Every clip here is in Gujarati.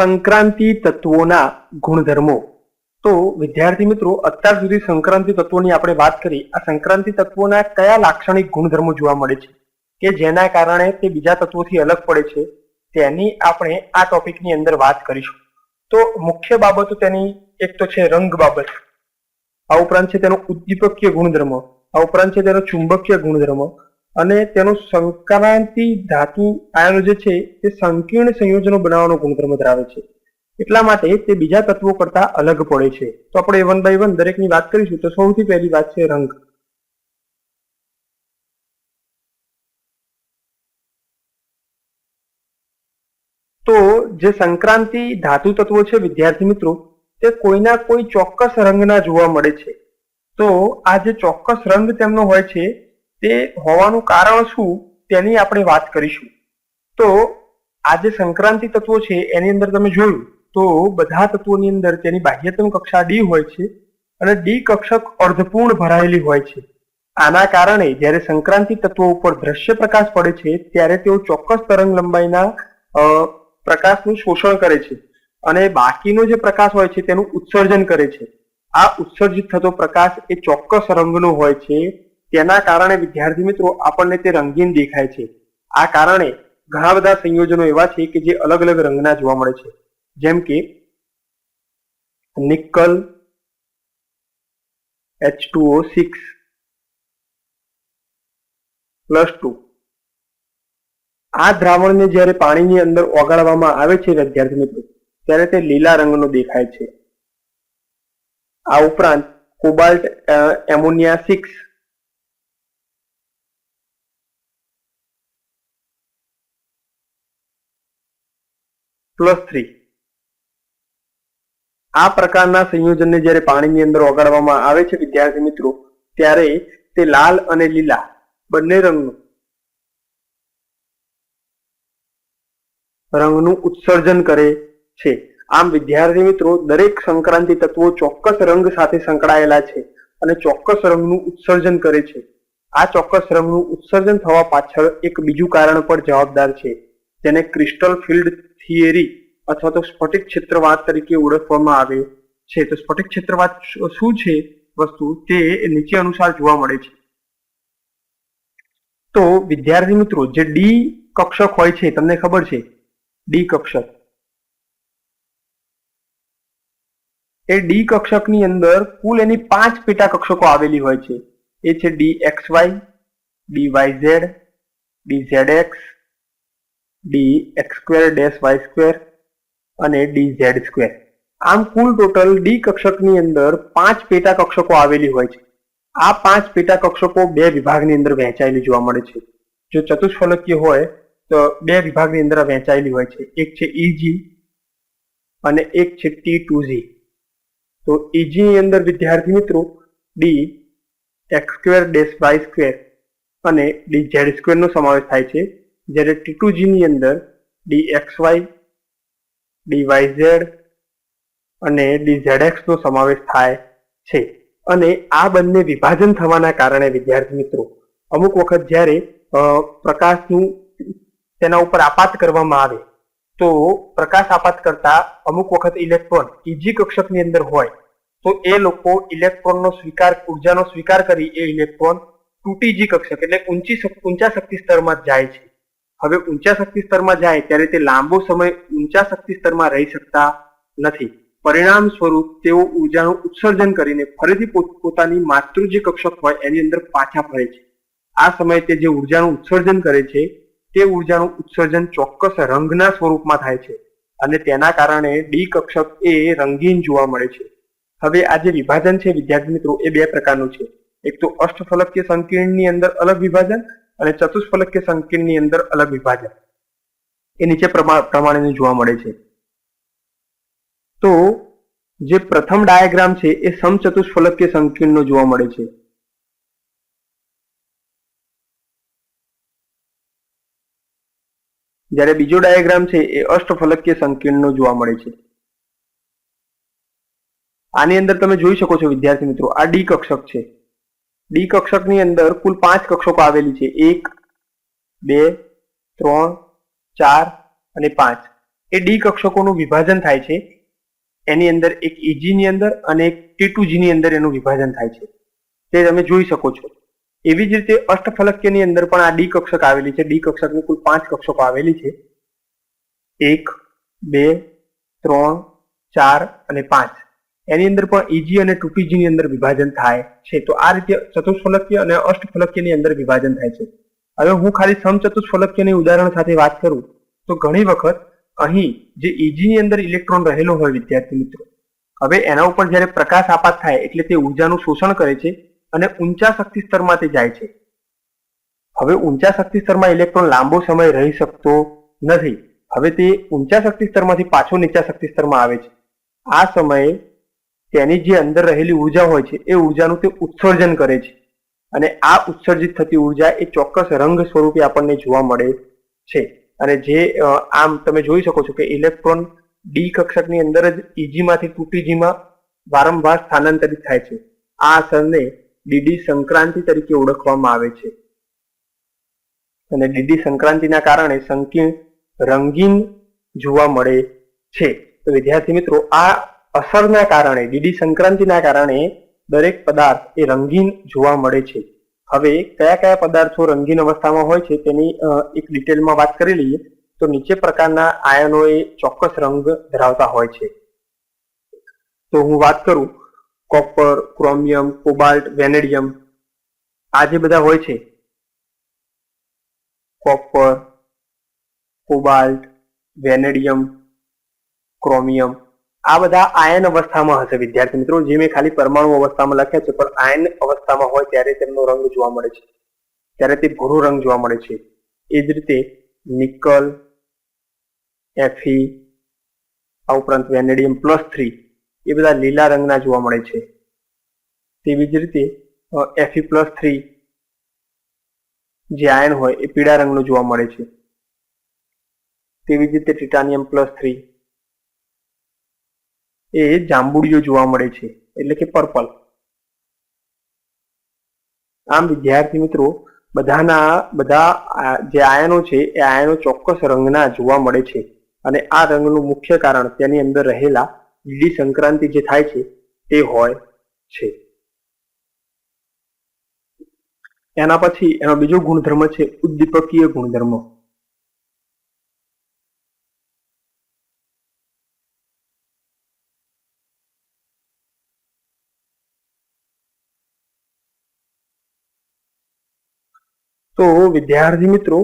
સંક્રાંતિ તત્વોના ગુણધર્મો. તો વિદ્યાર્થી મિત્રો, અત્યાર સુધી સંક્રાંતિ તત્વોની આપણે વાત કરી. આ સંક્રાંતિ તત્વોના કયા લાક્ષણિક ગુણધર્મો જોવા મળે છે? કે જેના કારણે તે બીજા તત્વોથી અલગ પડે છે? તેની આપણે આ ટોપિકની અંદર વાત કરીશું. તો મુખ્ય બાબતો તેની, એક તો છે રંગ બાબત. આ ઉપરાંત છે તેનો ઉદ્દીપકીય ગુણધર્મ. આ ઉપરાંત છે તેનો ચુંબકીય ગુણધર્મ. અને તેનો સંક્રાંતિ ધાતુ આયનો જે છે, તે સંકીર્ણ સંયોજનો બનાવવાનો ગુણધર્મ ધરાવે છે. એટલા માટે તે બીજા તત્વો કરતા અલગ પડે છે. તો આપણે વન બાય વન દરેકની વાત કરીશું, તો સૌથી પહેલી વાત છે રંગ. તો જે સંક્રાંતિ ધાતુ તત્વો છે, વિદ્યાર્થી મિત્રો, તે કોઈના કોઈ ચોક્કસ રંગના જોવા મળે છે. તો આ જે ચોક્કસ રંગ તેમનો હોય છે તે હોવાનું કારણ શું તેની આપણે વાત કરીશું. તો આ જે સંક્રાંતિ તત્વો છે, એની અંદર તમે જોયું, તો બધા તત્વોની અંદર તેની બાહ્યતમ કક્ષા ડી હોય છે અને ડી કક્ષક અર્ધપૂર્ણ ભરાયેલી હોય છે. આના કારણે જ્યારે સંક્રાંતિ તત્વો ઉપર દ્રશ્ય પ્રકાશ પડે છે, ત્યારે તેઓ ચોક્કસ તરંગ લંબાઈના પ્રકાશનું શોષણ કરે છે અને બાકીનો જે પ્રકાશ હોય છે તેનું ઉત્સર્જન કરે છે. આ ઉત્સર્જિત થતો પ્રકાશ એ ચોક્કસ રંગનો હોય છે તેના કારણે વિદ્યાર્થી મિત્રો આપણને તે રંગીન દેખાય છે. આ કારણે ઘણા બધા સંયોજનો એવા છે કે જે અલગ અલગ રંગના જોવા મળે છે. જેમ કે nickel H two O six, plus two. આ દ્રાવણને જ્યારે પાણીની અંદર ઓગાળવામાં આવે છે વિદ્યાર્થી મિત્રો, ત્યારે તે લીલા રંગનો દેખાય છે. આ ઉપરાંત cobalt ammonia six plus three. આ પ્રકારના સંયોજનને જ્યારે પાણીની અંદર ઓગાળવામાં આવે છે, વિદ્યાર્થી મિત્રો, ત્યારે તે લાલ અને લીલા બંને રંગનું રંગનું ઉત્સર્જન કરે છે. આમ વિદ્યાર્થી મિત્રો, દરેક સંક્રાંતિ તત્વો ચોક્કસ રંગ સાથે સંકળાયેલા છે અને ચોક્કસ રંગનું ઉત્સર્જન કરે છે. આ ચોક્કસ રંગનું ઉત્સર્જન થવા પાછળ એક બીજું કારણ પણ જવાબદાર છે. જેને ક્રિસ્ટલ ફિલ્ડ થિયરી અથવા તો સ્ફટિક ક્ષેત્રવાદ તરીકે ઓળખવામાં આવે છે. તો સ્ફટિક ક્ષેત્રવાદ શું છે વસ્તુ? તે નીચે અનુસાર જોવા મળે છે. તો વિદ્યાર્થી મિત્રો, જે ડી કક્ષક હોય છે, તમને ખબર છે? ડી કક્ષક. એ ડી કક્ષકની અંદર કુલ એની પાંચ પેટા કક્ષકો આવેલી હોય છે. એ છે D X Y D Y Z D Z X D X square dash Y square અને ડી ઝેડ સ્ક્વેર આમ કુલ ટોટલ ડી કક્ષકની અંદર પાંચ પેટા કક્ષકો આવેલી હોય છે. આ પાંચ પેટા કક્ષકો બે વિભાગની અંદર વહેંચાયેલી જોવા મળે છે. જો ચતુષ્ફલકીય હોય, તો બે વિભાગની અંદર વહેંચાયેલી હોય છે. એક છે ઈજી અને એક છે ટી ટુ ઝી તો ઈજીની અંદર, વિદ્યાર્થી મિત્રો D X square dash Y square અને ડી ઝેડ સ્ક્વેરનો સમાવેશ થાય છે. જ્યારે ટી ટુ જીની અંદર D X Y D Y Z અને ડી ઝેડ એક્સ નો સમાવેશ થાય છે. અને આ બંને વિભાજન થવાના કારણે વિદ્યાર્થી મિત્રો, અમુક વખત જ્યારે પ્રકાશનું તેના ઉપર આપાત કરવામાં આવે, તો પ્રકાશ આપાત કરતા અમુક વખત ઇલેક્ટ્રોન ઇજી કક્ષકની અંદર હોય, તો એ લોકો ઇલેક્ટ્રોનનો સ્વીકાર, ઉર્જાનો સ્વીકાર કરી એ ઇલેક્ટ્રોન ટુટીજી કક્ષક એટલે ઊંચી ઊંચા શક્તિ સ્તરમાં જાય છે. હવે ઊંચા શક્તિ સ્તરમાં જાય ત્યારે તે લાંબો સમય ઊંચા શક્તિ સ્તરમાં રહી શકતા નથી. પરિણામ સ્વરૂપ તેઓ ઉર્જાનું ઉત્સર્જન કરીને ફરીથી પોત- પોતાની માતૃ જે કક્ષક હોય એની અંદર પાછા ફરે છે. આ સમયે તે જે ઉર્જાનું ઉત્સર્જન કરે છે, તે ઉર્જાનું ઉત્સર્જન ચોક્કસ રંગના સ્વરૂપમાં થાય છે અને તેના કારણે ડી કક્ષક એ રંગીન જોવા મળે છે. હવે આ જે વિભાજન છે, વિદ્યાર્થી મિત્રો, એ બે પ્રકારનું છે. એક તો અષ્ટફલકીય સંકીર્ણની અંદર અલગ વિભાજન અને ચતુષ્ફલકીય સંકીર્ણની અંદર અલગ વિભાજન એ નીચે પ્રમા- પ્રમાણેનું જોવા મળે છે. તો જે પ્રથમ ડાયાગ્રામ છે એ સમચતુષ્ફલકીય સંકીર્ણનો જોવા મળે છે. જ્યારે બીજો ડાયાગ્રામ છે એ અષ્ટફલકીય સંકીર્ણનો જોવા મળે છે. આની અંદર તમે જોઈ શકો છો વિદ્યાર્થી મિત્રો, આ ડી કક્ષક છે. ડી કક્ષકની અંદર કુલ પાંચ કક્ષકો આવેલી છે. એક, બે, ત્રણ, ચાર અને પાંચ. એ ડી કક્ષકોનું વિભાજન થાય છે. એની અંદર એક ઈજીની ની અંદર અને એક T2G ની અંદર એનું વિભાજન થાય છે. તે તમે જોઈ શકો છો. એવી જ રીતે અષ્ટફલક્યની અંદર પણ આ ડી કક્ષક આવેલી છે. ડી કક્ષકની કુલ પાંચ કક્ષકો આવેલી છે. એક, બે, ત્રણ, ચાર અને પાંચ. એની અંદર પણ ઈજી અને ટુપીજી ની અંદર વિભાજન થાય છે. તો આ રીતે ચતુષ્ફલકીય અને અષ્ટફલકીયની અંદર વિભાજન થાય છે. હવે હું ખાલી સમચતુષ્ફલકીયની ઉદાહરણ સાથે વાત કરું, તો ઘણી વખત અહીં જે ઈજી ની અંદર ઇલેક્ટ્રોન રહેલો હોય વિદ્યાર્થી મિત્રો, હવે એના ઉપર જ્યારે પ્રકાશ આપાત થાય એટલે તે ઉર્જાનું શોષણ કરે છે અને ઊંચા શક્તિ સ્તરમાં તે જાય છે. હવે ઊંચા શક્તિ સ્તરમાં ઇલેક્ટ્રોન લાંબો સમય રહી શકતો નથી. હવે તે ઊંચા શક્તિ સ્તરમાંથી પાછો નીચા શક્તિ સ્તરમાં આવે છે. આ સમયે તેની જે અંદર રહેલી ઊર્જા હોય છે, એ ઉર્જાનું તે ઉત્સર્જન કરે છે. અને આ ઉત્સર્જિત થતી ઊર્જા એ ચોક્કસ રંગ સ્વરૂપે આપણને જોવા મળે છે. અને જે આમ તમે જોઈ શકો છો કે ઇલેક્ટ્રોન ડી કક્ષકની અંદર જ EG માંથી ટુ વારંવાર સ્થાનાંતરિત થાય છે. આ અસરને ડીડી સંક્રાંતિ તરીકે ઓળખવામાં આવે છે. અને ડીડી સંક્રાંતિના કારણે સંકીર્ણ રંગીન જોવા મળે છે. તો વિદ્યાર્થી મિત્રો, આ અસરના કારણે, ડીડી સંક્રાંતિના કારણે દરેક પદાર્થ એ રંગીન જોવા મળે છે. હવે કયા કયા પદાર્થો રંગીન અવસ્થામાં હોય છે તેની એક ડિટેલમાં વાત કરી લઈએ, તો નીચે પ્રકારના આયનો એ ચોક્કસ રંગ ધરાવતા હોય છે. તો હું વાત કરું, કોપર, ક્રોમિયમ, કોબાલ્ટ, વેનેડિયમ, આ જે બધા હોય છે, કોપર, કોબાલ્ટ, વેનેડિયમ, ક્રોમિયમ આ બધા આયન અવસ્થામાં હશે, વિદ્યાર્થી મિત્રો. જે મેં ખાલી પરમાણુ અવસ્થામાં લખ્યા છે, પણ આયન અવસ્થામાં હોય ત્યારે તેમનો રંગ જોવા મળે છે. ત્યારે તે ભૂરો રંગ જોવા મળે છે. એ જ રીતે નિકલ એફી આ ઉપરાંત વેનેડિયમ પ્લસ થ્રી, એ બધા લીલા રંગના જોવા મળે છે. તેવી જ રીતે એફી પ્લસ થ્રી જે આયન હોય, એ પીળા રંગનું જોવા મળે છે. તેવી જ રીતે ટિટાનિયમ પ્લસ થ્રી એ જાંબુડિયો જોવા મળે છે, એટલે કે પર્પલ. આમ વિદ્યાર્થી મિત્રો, બધાના, બધા જે આયનો છે, એ આયનો ચોક્કસ રંગના જોવા મળે છે. અને આ રંગનું મુખ્ય કારણ તેની અંદર રહેલા લીલી સંક્રાંતિ જે થાય છે તે હોય છે. એના પછી એનો બીજો ગુણધર્મ છે ઉદ્દીપકીય ગુણધર્મ. તો વિદ્યાર્થી મિત્રો,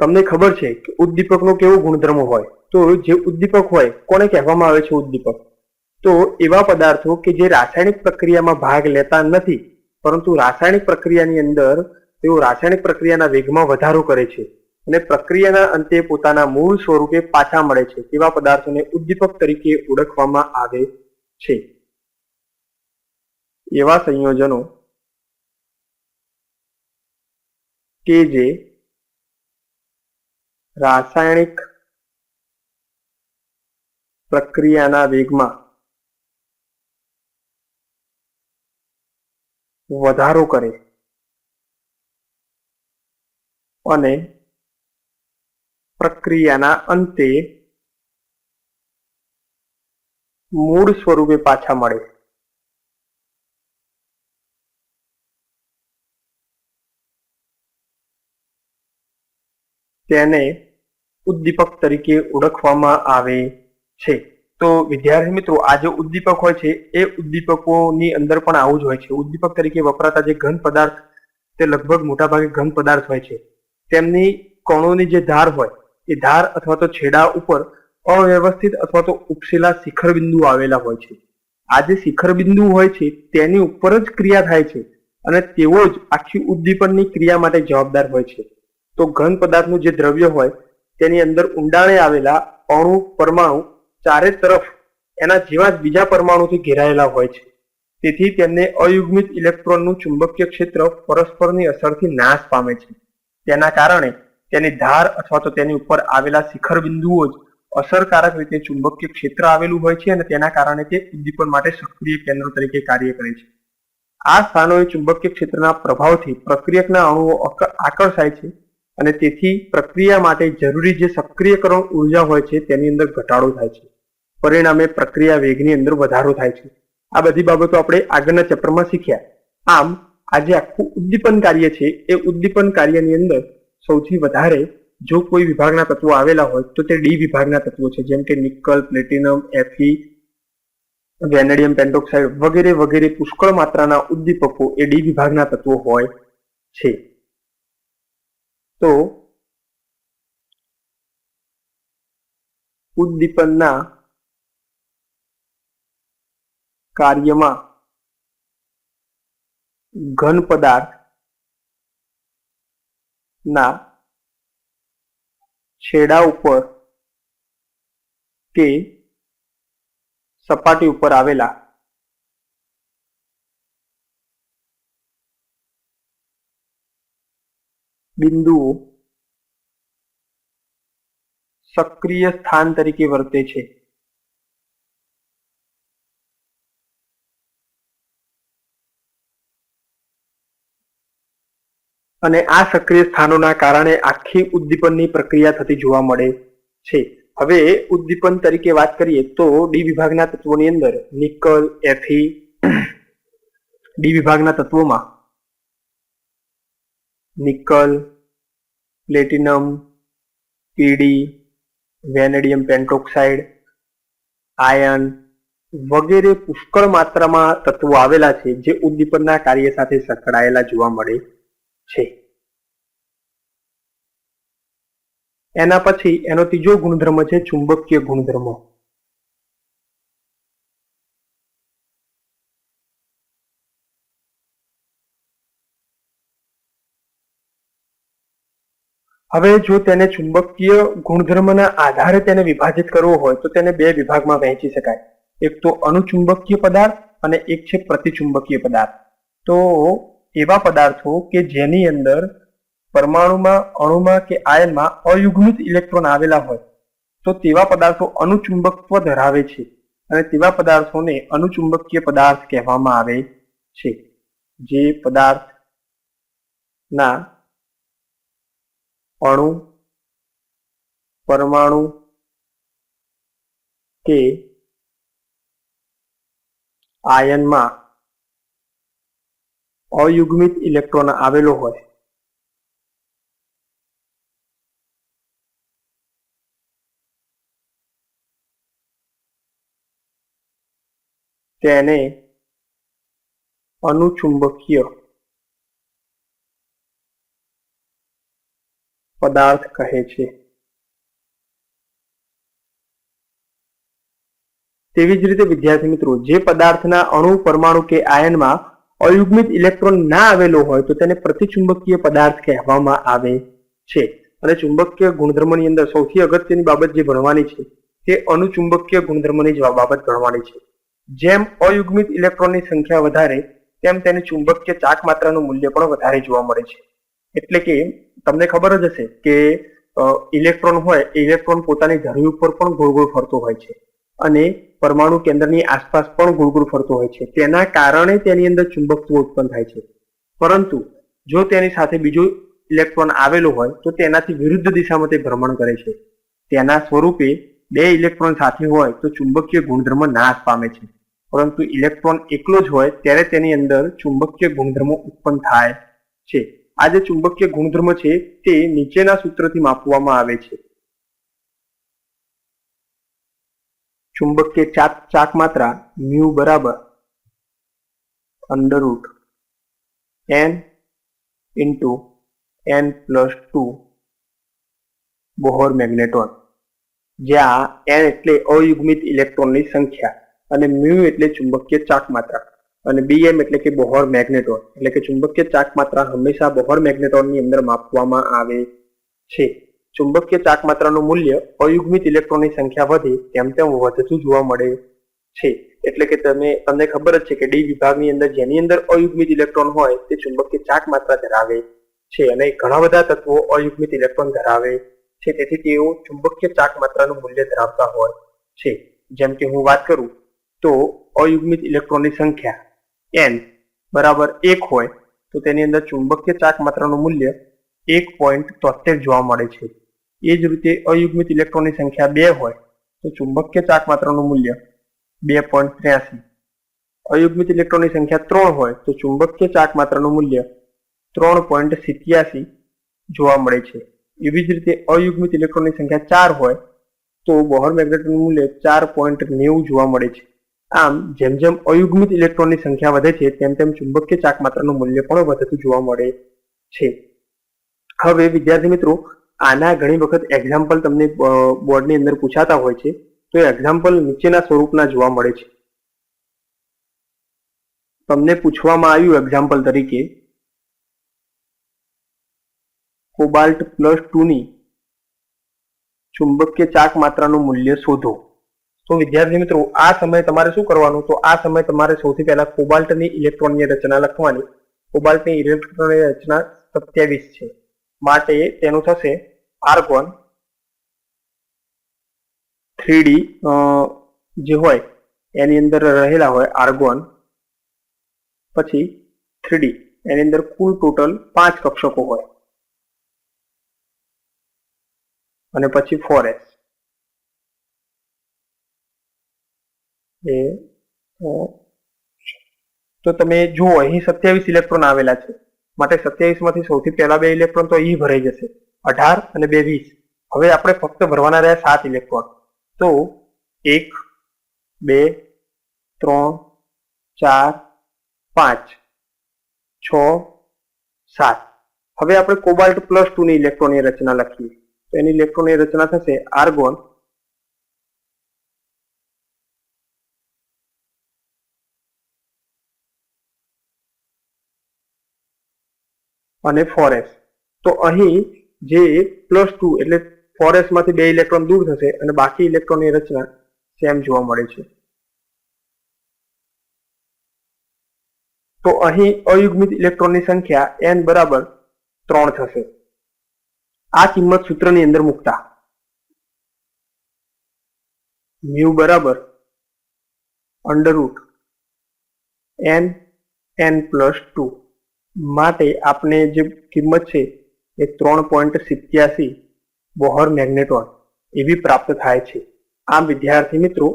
તમને ખબર છે કે ઉદ્દીપકનો કેવો ગુણધર્મ હોય? તો જે ઉદ્દીપક હોય, કોને કહેવામાં આવે છે ઉદ્દીપક? તો એવા પદાર્થો કે જે રાસાયણિક પ્રક્રિયામાં ભાગ લેતા નથી, પરંતુ રાસાયણિક પ્રક્રિયાની અંદર તેઓ રાસાયણિક પ્રક્રિયાના વેગમાં વધારો કરે છે અને પ્રક્રિયાના અંતે પોતાના મૂળ સ્વરૂપે પાછા મળે છે તેવા પદાર્થોને ઉદ્દીપક તરીકે ઓળખવામાં આવે છે. એવા સંયોજનો કે જે રાસાયણિક પ્રક્રિયાના વેગમાં વધારો કરે અને પ્રક્રિયાના અંતે મૂળ સ્વરૂપે પાછા મળે. તેને ઉદ્દીપક તરીકે ઓળખવામાં આવે છે. તો વિદ્યાર્થી મિત્રો, આ જે ઉદ્દીપક હોય છે, એ ઉદ્દીપકોની અંદર પણ આવું જ હોય છે. ઉદ્દીપક તરીકે વપરાતા જે ઘન પદાર્થ, તે લગભગ મોટાભાગે ઘન પદાર્થ હોય છે. તેમની કણોની જે ધાર હોય, એ ધાર અથવા તો છેડા ઉપર અવ્યવસ્થિત અથવા તો ઉપસેલા શિખર બિંદુ આવેલા હોય છે. આ જે શિખર બિંદુ હોય છે, તેની ઉપર જ ક્રિયા થાય છે અને તેઓ જ આખી ઉદ્દીપનની ક્રિયા માટે જવાબદાર હોય છે. તો ઘન પદાર્થનું જે દ્રવ્ય હોય, તેની અંદર ઊંડાણે આવેલા અણુ, પરમાણુ ચારે તરફ એના જેવા જ બીજા પરમાણુથી ઘેરાયેલા હોય છે. તેથી તેમને અયુગ્મિત ઇલેક્ટ્રોનનું ચુંબકીય ક્ષેત્ર પરસ્પરની અસરથી નાશ પામે છે. તેના કારણે તેની ધાર અથવા તો તેની ઉપર આવેલા શિખર બિંદુઓ જ અસરકારક રીતે ચુંબકીય ક્ષેત્ર આવેલું હોય છે અને તેના કારણે તે ઉદ્દીપન માટે સક્રિય કેન્દ્ર તરીકે કાર્ય કરે છે. આ સ્થાનોએ ચુંબકીય ક્ષેત્રના પ્રભાવથી પ્રક્રિયકના અણુઓ આકર્ષાય છે. અને તેથી પ્રક્રિયા માટે જરૂરી જે સક્રિયકરણ ઊર્જા હોય છે તેની અંદર ઘટાડો થાય છે. પરિણામે પ્રક્રિયા વેગની અંદર વધારો થાય છે. આ બધી બાબતો આપણે આગળના ચેપ્ટરમાં શીખ્યા. આમ, આજે આખું ઉદ્દીપન કાર્ય છે એ ઉદ્દીપન કાર્યની અંદર સૌથી વધારે જો કોઈ વિભાગના તત્વો આવેલા હોય તો તે ડી વિભાગના તત્વો છે. જેમ કે નિકલ, પ્લેટિનમ એફી વેનેડિયમ પેન્ટોક્સાઇડ વગેરે વગેરે પુષ્કળ માત્રાના ઉદ્દીપકો એ ડી વિભાગના તત્વો હોય છે. તો ઉદ્દીપનના કાર્યમાં ઘન પદાર્થ ના છેડા ઉપર કે સપાટી ઉપર આવેલા બિંદુઓ સક્રિય સ્થાન તરીકે વર્તે છે. અને આ સક્રિય સ્થાનોના કારણે આખી ઉદ્દીપનની પ્રક્રિયા થતી જોવા મળે છે. હવે ઉદ્દીપન તરીકે વાત કરીએ તો ડી વિભાગના તત્વોની અંદર નિકલ એફી ડી વિભાગના તત્વોમાં nickel platinum, PD, vanadium pentoxide iron વગેરે પુષ્કળ માત્રામાં તત્વો આવેલા છે જે ઉદ્દીપનના કાર્ય સાથે સંકળાયેલા જોવા મળે છે. એના પછી એનો ત્રીજો ગુણધર્મ છે ચુંબકીય ગુણધર્મ. હવે જો તેને ચુંબકીય ગુણધર્મના આધારે તેને વિભાજિત કરવો હોય, તો તેને બે વિભાગમાં વહેંચી શકાય. એક તો અનુચુંબકીય પદાર્થ અને એક છે પ્રતિચુંબકીય પદાર્થ. તો એવા પદાર્થો કે જેની અંદર પરમાણુમાં, અણુમાં કે આયનમાં અયુગ્મિત ઇલેક્ટ્રોન આવેલા હોય, તો તેવા પદાર્થો અનુચુંબકત્વ ધરાવે છે અને તેવા પદાર્થોને અનુચુંબકીય પદાર્થ કહેવામાં આવે છે. જે પદાર્થ ના અણુ પરમાણુ કે આયનમાં અયુગ્મિત ઇલેક્ટ્રોન આવેલો હોય. તેને અનુચુંબકીય પદાર્થ કહે છે. તેવી જ રીતે વિદ્યાર્થી મિત્રો, જે પદાર્થના અણુ, પરમાણુ કે આયનમાં અયુગ્મિત ઇલેક્ટ્રોન ના આવેલો હોય, તો તેને પ્રતિચુંબકીય પદાર્થ કહેવામાં આવે છે. અને ચુંબકીય ગુણધર્મની અંદર સૌથી અગત્યની બાબત જે ભણવાની છે, તે અનુચુંબકીય ગુણધર્મની જ બાબત ગણવાની છે. જેમ અયુગ્મિત ઇલેક્ટ્રોનની સંખ્યા વધારે, તેમ તેની ચુંબકીય ચાક માત્રાનું મૂલ્ય પણ વધારે જોવા મળે છે. એટલે કે તમને ખબર જ હશે કે ઇલેક્ટ્રોન હોય, ઇલેક્ટ્રોન પોતાની ધરી ઉપર પણ ગોળ ગોળ ફરતો હોય છે. અને પરમાણુ કેન્દ્રની આસપાસ પણ ગોળ ફરતો હોય છે. તેના કારણે તેની અંદર ચુંબકત્વ ઉત્પન્ન થાય છે. પરંતુ, જો તેની સાથે બીજો ઇલેક્ટ્રોન આવેલો હોય, તો તેનાથી વિરુદ્ધ દિશામાં તે ભ્રમણ કરે છે. તેના સ્વરૂપે બે ઇલેક્ટ્રોન સાથે હોય, તો ચુંબકીય ગુણધર્મ નાશ પામે છે. પરંતુ ઇલેક્ટ્રોન એકલો જ હોય, ત્યારે તેની અંદર ચુંબકીય ગુણધર્મો ઉત્પન્ન થાય છે. આ જે ચુંબકીય ગુણધર્મ છે તે નીચેના સૂત્રથી માપવામાં આવે છે. ચુંબકીય ચાક ચાક માત્રા મ્યુ બરાબર under root N into N plus two Bohr magneton. જ્યાં એન એટલે અયુગ્મિત ઇલેક્ટ્રોનની સંખ્યા અને મ્યુ એટલે ચુંબકીય ચાક માત્રા. અને બીએમ એટલે કે બોહર મેગ્નેટોન. એટલે કે ચુંબકીય ચાક માત્રા હંમેશા બોહર મેગ્નેટોનની અંદર માપવામાં આવે છે. ચુંબકીય ચાક માત્રાનું મૂલ્ય અયુગ્મિત ઇલેક્ટ્રોનની સંખ્યા વધે તેમ તેમ વધતું જોવા મળે છે. એટલે કે તમે, તમને ખબર જ છે કે ડી વિભાગની અંદર જેની અંદર અયુગ્મિત ઇલેક્ટ્રોન હોય તે ચુંબકીય ચાક માત્રા ધરાવે છે અને ઘણા બધા તત્વો અયુગ્મિત ઇલેક્ટ્રોન ધરાવે છે. તેથી તેઓ ચુંબકીય ચાક માત્રાનું મૂલ્ય ધરાવતા હોય છે. જેમ કે હું વાત કરું તો અયુગ્મિત ઇલેક્ટ્રોનની સંખ્યા એન બરાબર એક હોય, તો તેની અંદર ચુંબકીય ચાક માત્રાનું મૂલ્ય એક પોઈન્ટ તોતેર જોવા મળે છે. એ જ રીતે અયુગ્મિત ઇલેક્ટ્રોનની સંખ્યા બે હોય, તો ચુંબકીય ચાક માત્રાનું મૂલ્ય બે પોઈન્ટ ત્ર્યાસી. અયુગ્મિત ઇલેક્ટ્રોનની સંખ્યા ત્રણ હોય, તો ચુંબકીય ચાક માત્રાનું મૂલ્ય ત્રણ પોઈન્ટ સિત્યાસી જોવા મળે છે. એવી જ રીતે અયુગ્મિત ઇલેક્ટ્રોનની સંખ્યા ચાર હોય, તો બોહર મેગ્નેટનું મૂલ્ય ચાર પોઈન્ટ નેવું જોવા મળે છે. આમ જેમ જેમ અયુગ્મિત ઇલેક્ટ્રોનની સંખ્યા વધે છે, તેમ તેમ ચુંબકીય ચાક માત્રાનું મૂલ્ય પણ વધતું જોવા મળે છે. હવે વિદ્યાર્થી મિત્રો, આના ઘણી વખત એક્ઝામ્પલ તમને બોર્ડની અંદર પૂછાતા હોય છે, તો એ એક્ઝામ્પલ નીચેના સ્વરૂપના જોવા મળે છે. તમને પૂછવામાં આવ્યું એક્ઝામ્પલ તરીકે કોબાલ્ટ પ્લસ ટુ ની ચુંબકીય ચાક માત્રાનું મૂલ્ય શોધો. તો વિદ્યાર્થી મિત્રો, આ સમયે તમારે શું કરવાનું? તો આ સમયે તમારે સૌથી પહેલા કોબાલ્ટની ઇલેક્ટ્રોનની રચના લખવાની. કોબાલ્ટની ઇલેક્ટ્રોનની રચના સત્યાવીસ છે. માટે તેનું થશે આર્ગોન થ્રીડી જે હોય, એની અંદર રહેલા હોય આર્ગોન, પછી થ્રીડી, એની અંદર કુલ ટોટલ પાંચ કક્ષકો હોય. અને પછી ફોર એસ એ તો તમે જુઓ, અહીં સત્યાવીસ ઇલેક્ટ્રોન આવેલા છે. માટે સત્યાવીસમાંથી સૌથી પહેલા બે ઇલેક્ટ્રોન તો અહીં ભરાઈ જશે. અઢાર અને બે વીસ. હવે આપણે ફક્ત ભરવાના રહ્યા સાત ઇલેક્ટ્રોન તો એક, બે, ત્રણ, ચાર, પાંચ, છ, સાત. હવે આપણે કોબાલ્ટ પ્લસ ટુ ની ઇલેક્ટ્રોનની રચના લખીએ. તો એની ઇલેક્ટ્રોનની રચના થશે આર્ગોન અને ફોરેસ તો અહીં જે પ્લસ ટુ એટલે ફોરેસમાંથી બે ઇલેક્ટ્રોન દૂર થશે અને બાકી ઇલેક્ટ્રોનની રચના સેમ જોવા મળે છે. તો અહીં અયુગ્મિત ઇલેક્ટ્રોનની સંખ્યા n બરાબર ત્રણ થશે. આ કિંમત સૂત્રની અંદર મૂકતા. મ્યુ બરાબર under root N N plus two માટે આપણે જે કિંમત છે એ ત્રણ પોઈન્ટ સિત્યાસી બોહર મેગ્નેટોન એવી પ્રાપ્ત થાય છે. આમ વિદ્યાર્થી મિત્રો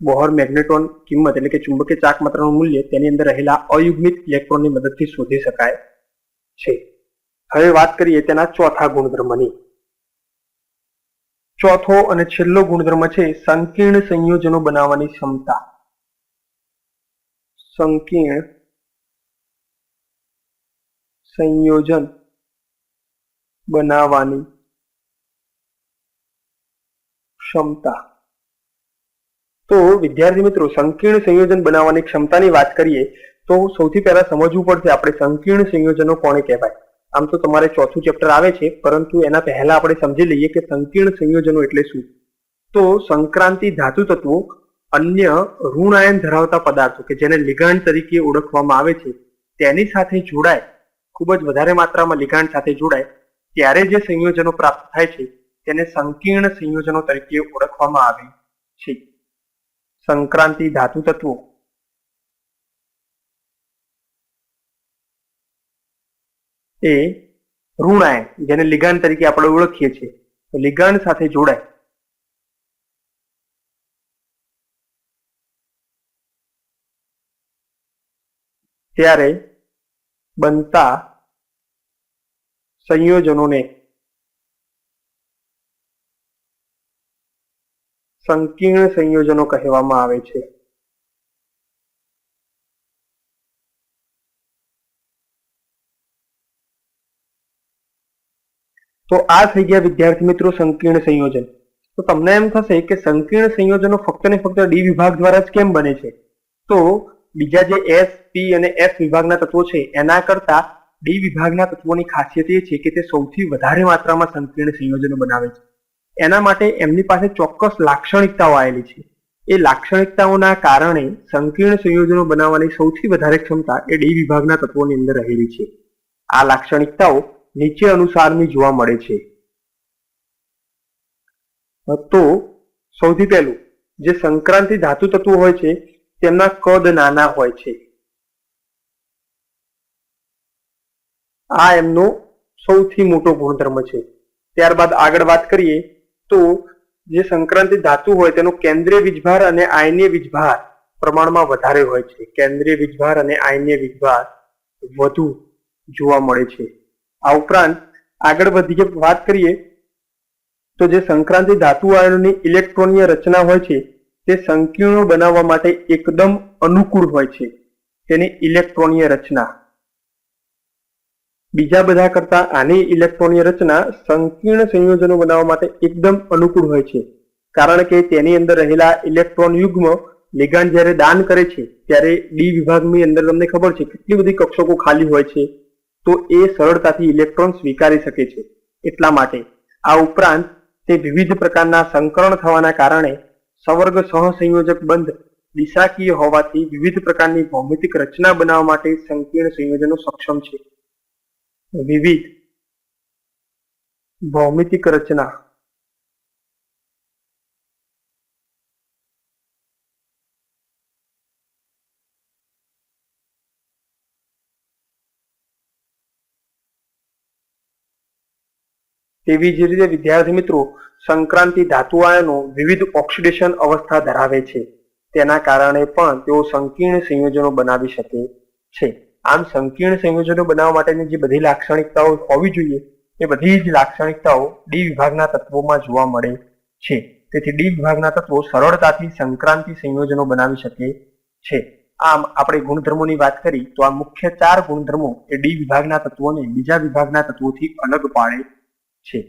બોહર મેગ્નેટોન કિંમત એટલે કે ચુંબકીય ચાક માત્રાનું મૂલ્ય તેની અંદર રહેલા અયુગ્મિત ઇલેક્ટ્રોનની મદદથી શોધી શકાય છે. હવે વાત કરીએ તેના ચોથા ગુણધર્મની. ચોથો અને છેલ્લો ગુણધર્મ છે સંકીર્ણ સંયોજનો બનાવવાની ક્ષમતા. સંકીર્ણ સંયોજન બનાવવાની ક્ષમતા. તો વિદ્યાર્થી મિત્રો, સંકીર્ણ સંયોજન બનાવવાની ક્ષમતાની વાત કરીએ, તો સૌથી પહેલા સમજવું પડશે આપણે સંકીર્ણ સંયોજનો કોને કહેવાય? આમ તો તમારે ચોથું ચેપ્ટર આવે છે, પરંતુ એના પહેલા આપણે સમજી લઈએ કે સંકીર્ણ સંયોજનો એટલે શું? તો સંક્રાંતિ ધાતુ તત્વો અન્ય ઋણ આયન ધરાવતા પદાર્થો કે જેને લિગાંડ તરીકે ઓળખવામાં આવે છે, તેની સાથે જોડાય ખૂબ જ વધારે માત્રામાં લિગાંડ સાથે જોડાય, ત્યારે જે સંયોજનો પ્રાપ્ત થાય છે, તેને સંકીર્ણ સંયોજનો તરીકે ઓળખવામાં આવે છે. સંક્રાંતિ ધાતુ તત્વો. એ ઋણાયન જેને લિગાન તરીકે આપણે ઓળખીએ છીએ. તો લિગાન સાથે જોડાય. ત્યારે બનતા સંયોજનોને સંકીર્ણ સંયોજનો કહેવામાં આવે છે તો આ થઈ ગયા વિદ્યાર્થી મિત્રો સંકીર્ણ સંયોજન તો તમને એમ થશે કે સંકીર્ણ સંયોજનો ફક્ત ને ફક્ત ડી વિભાગ દ્વારા જ કેમ બને છે તો બીજા જે એસ પી અને એફ વિભાગના તત્વો છે એના કરતા ડી વિભાગના તત્વોની ખાસિયત એ છે કે તે સૌથી વધારે માત્રામાં સંકીર્ણ સંયોજનો બનાવે છે. એના માટે એમની પાસે ચોક્કસ લાક્ષણિકતાઓ આવેલી છે. એ લાક્ષણિકતાઓના કારણે સંકીર્ણ સંયોજનો બનાવવાની સૌથી વધારે ક્ષમતા એ ડી વિભાગના તત્વોની અંદર રહેલી છે. આ લાક્ષણિકતાઓ નીચે અનુસારની જોવા મળે છે. તો સૌથી પહેલું, જે સંક્રાંતિ ધાતુ તત્વો હોય છે, તેમના કદ નાના હોય છે. આ એમનો સૌથી મોટો ગુણધર્મ છે. ત્યારબાદ આગળ વાત કરીએ તો જે સંક્રાંતિ ધાતુ હોય તેનો કેન્દ્રીય વીજભાર અને આયનીય વીજભાર પ્રમાણમાં વધારે હોય છે. કેન્દ્રીય વીજભાર અને આયનીય વીજભાર વધુ જોવા મળે છે. આ ઉપરાંત આગળ વધીએ, વાત કરીએ તો જે સંક્રાંતિ ધાતુ આયનોની ઇલેક્ટ્રોનીય રચના હોય છે તે સંકીર્ણો બનાવવા માટે એકદમ અનુકૂળ હોય છે. તેની ઇલેક્ટ્રોનીય રચના. બીજા બધા કરતા આની ઇલેક્ટ્રોનની રચના સંકીર્ણ સંયોજનો બનાવવા માટે એકદમ અનુકૂળ હોય છે. કારણ કે તેની અંદર રહેલા ઇલેક્ટ્રોન યુગ્મ લિગાન્ડ જ્યારે દાન કરે છે, ત્યારે ડી વિભાગની અંદર તમને ખબર છે કેટલી બધી કક્ષકો ખાલી હોય છે. તો એ સરળતાથી ઇલેક્ટ્રોન સ્વીકારી શકે છે. એટલા માટે આ ઉપરાંત તે વિવિધ પ્રકારના સંકરણ થવાના કારણે સવર્ગ સહસંયોજક બંધ દિશાકીય હોવાથી વિવિધ પ્રકારની ભૌમિતિક રચના બનાવવા માટે સંકીર્ણ સંયોજનો સક્ષમ છે. વિવિધ ભૌમિતિક રચના તેવી જ રીતે વિદ્યાર્થી મિત્રો, સંક્રાંતિ ધાતુ આયનો વિવિધ ઓક્સિડેશન અવસ્થા ધરાવે છે. તેના કારણે પણ તેઓ સંકીર્ણ સંયોજનો બનાવી શકે છે. આમ સંકીર્ણ સંયોજનો બનાવવા માટેની જે બધી લાક્ષણિકતાઓ હોવી જોઈએ, એ બધી જ લાક્ષણિકતાઓ ડી વિભાગના તત્વોમાં જોવા મળે છે. તેથી ડી વિભાગના તત્વો સરળતાથી સંક્રાંતિ સંયોજનો બનાવી શકે છે. આમ આપણે ગુણધર્મોની વાત કરી, તો આ મુખ્ય ચાર ગુણધર્મો એ ડી વિભાગના તત્વોને બીજા વિભાગના તત્વોથી અલગ પાડે છે.